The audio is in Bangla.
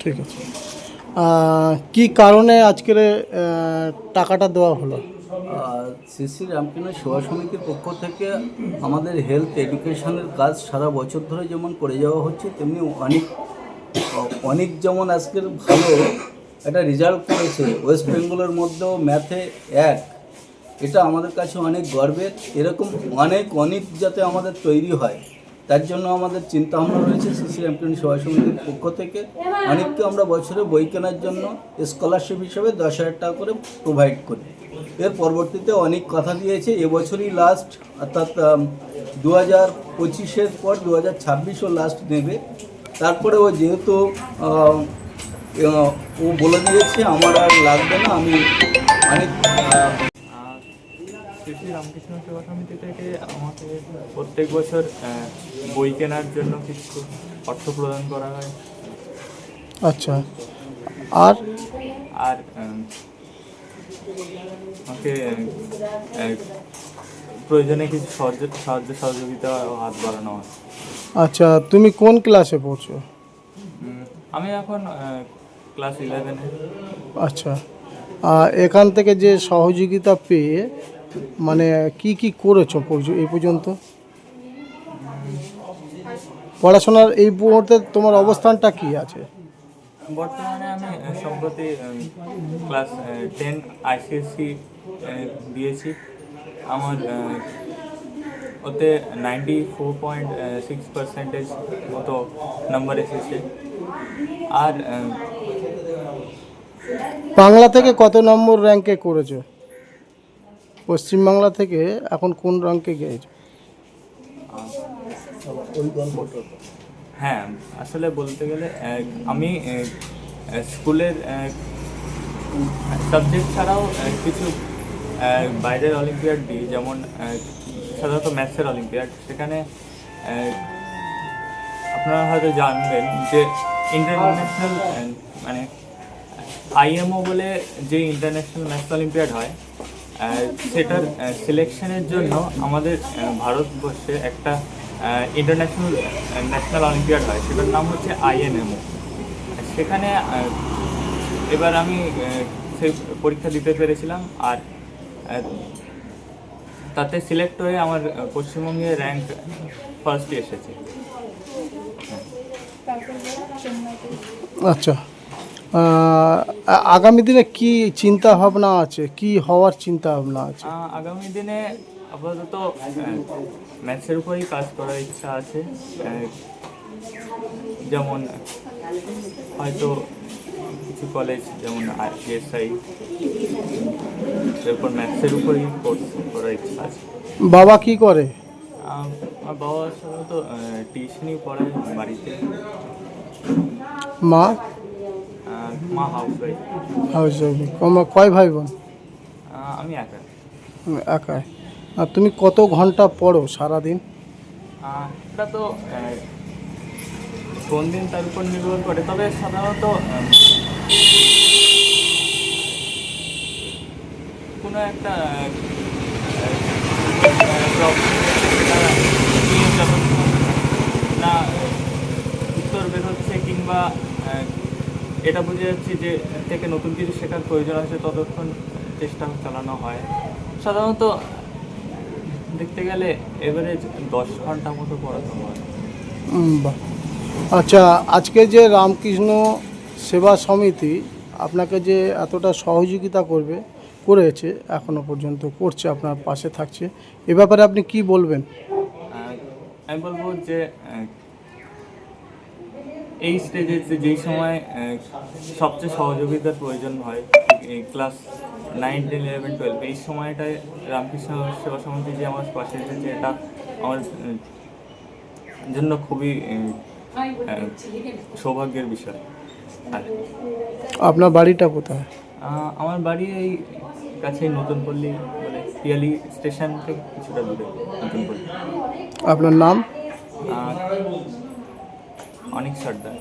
ঠিক আছে। কি কারণে আজকের টাকাটা দেওয়া হলো? শ্রী শ্রী রামকৃষ্ণ সেবা সমিতির পক্ষ থেকে আমাদের হেলথ এডুকেশনের কাজ সারা বছর ধরে যেমন করে যাওয়া হচ্ছে, তেমনি অনেক অনেক যেমন আজকের ভালো একটা রেজাল্ট করেছে। ওয়েস্ট বেঙ্গলের মধ্যেও ম্যাথে এক এটা আমাদের কাছে অনেক গর্বের। এরকম অনেক অনেক যাতে আমাদের তৈরি হয়, তার জন্য আমাদের চিন্তা ভাবনা রয়েছে শ্রী রামকৃষ্ণ সেবা সমিতির পক্ষ থেকে। অনেককে আমরা বছরে বই কেনার জন্য স্কলারশিপ হিসেবে দশ হাজার টাকা করে প্রোভাইড করি। এর পরবর্তীতে অনেক কথা দিয়েছে, এবছরই লাস্ট অর্থাৎ দু হাজার পঁচিশের পর দু হাজার ছাব্বিশও লাস্ট নেবে। তারপরে ও যেহেতু ও বলে দিয়েছে, আমার আর লাগবে না, আমি অনেক শ্রী শ্রী রামকৃষ্ণ সেবা সমিতি থেকে। আমাকে প্রত্যেক বছর বই কেনার জন্য কিছু অর্থ প্রদান করা হয়। আচ্ছা। আর? আর আমাকে প্রয়োজনে কিছু সাহায্য সাহায্য সহযোগিতা হাত বাড়ানো হয়। আচ্ছা তুমি কোন ক্লাসে পড়ছো? আমি এখন ক্লাস ইলেভেনে আচ্ছা। এখান থেকে যে সহযোগিতা পেয়ে মানে কি কি করেছ এই পর্যন্ত? পড়াশোনার এই মুহূর্তে তোমার অবস্থানটা কি আছে? বর্তমানে আমি সম্প্রতি ক্লাস টেন আইসিএসসি দিয়েছি আমার ওতে ninety four point six percentage মতো নাম্বার এসেছে। আর বাংলা থেকে কত নম্বর র্যাঙ্কে করেছ? পশ্চিমবাংলা থেকে এখন কোন র্যাঙ্কে গিয়েছো হ্যাঁ আসলে বলতে গেলে আমি স্কুলের সাবজেক্ট ছাড়াও কিছু বাইরের অলিম্পিয়াড দিই, যেমন সাধারণত ম্যাথসের অলিম্পিয়াড। সেখানে আপনারা হয়তো জানবেন যে ইন্টারন্যাশনাল মানে আইএমও বলে যে ইন্টারন্যাশনাল ম্যাথস অলিম্পিয়াড হয় সেটার সিলেকশনের জন্য আমাদের ভারতবর্ষে একটা ইন্টারন্যাশনাল ন্যাশনাল অলিম্পিয়াড হয়। সেটার নাম হচ্ছে আইএনএমও সেখানে এবার আমি সেই পরীক্ষা দিতে পেরেছিলাম আর তাতে সিলেক্ট হয়ে আমার পশ্চিমবঙ্গে র্যাঙ্ক ফার্স্টে এসেছে। আচ্ছা। আগামী দিনে কি চিন্তা ভাবনা আছে? কি হওয়ার চিন্তা ভাবনা আছে? আগামী দিনে আপাতত ম্যাথসের উপরেই কাজ করার ইচ্ছা আছে। যেমন হয়তো কিছু কলেজ যেমন আইএসআই এরপর ম্যাথসের উপরেই কোর্স করার ইচ্ছা আছে। বাবা কি করে? আমার বাবা সাধারণত টিউশনই পড়ায় বাড়িতে। মা? মা হাউস হাউস কয় ভাই বোন আমি একা। একাই আর তুমি কত ঘণ্টা পড়ো সারাদিন? এটা তো কোন দিন তার উপর নির্ভর করে। তবে সাধারণত কোনো একটা এটা বুঝে যাচ্ছি যে থেকে নতুন কিছু শেখার প্রয়োজন আছে ততক্ষণ চেষ্টা চালানো হয়। সাধারণত দেখতে গেলে এভারেজ দশ ঘণ্টা মতো পড়াতে হয়। আচ্ছা আজকে যে রামকৃষ্ণ সেবা সমিতি আপনাকে যে এতটা সহযোগিতা করবে করেছে এখনও পর্যন্ত করছে আপনার পাশে থাকছে এ ব্যাপারে আপনি কি বলবেন? আমি বলব যে এই স্টেজে যেই সময় সবচেয়ে সহযোগিতার প্রয়োজন হয় class nine ten eleven twelve এই সময়টায় রামকৃষ্ণ সেবা সমিতি যে আমার পাশে এসেছে এটা আমার জন্য খুবই সৌভাগ্যের বিষয়। আর আপনার বাড়িটা কোথায়? আমার বাড়ি এই কাছে নতুন পল্লী মানে পিয়ালি স্টেশন থেকে কিছুটা দূরে নতুন পল্লী আপনার নাম? অনেক সর্দার।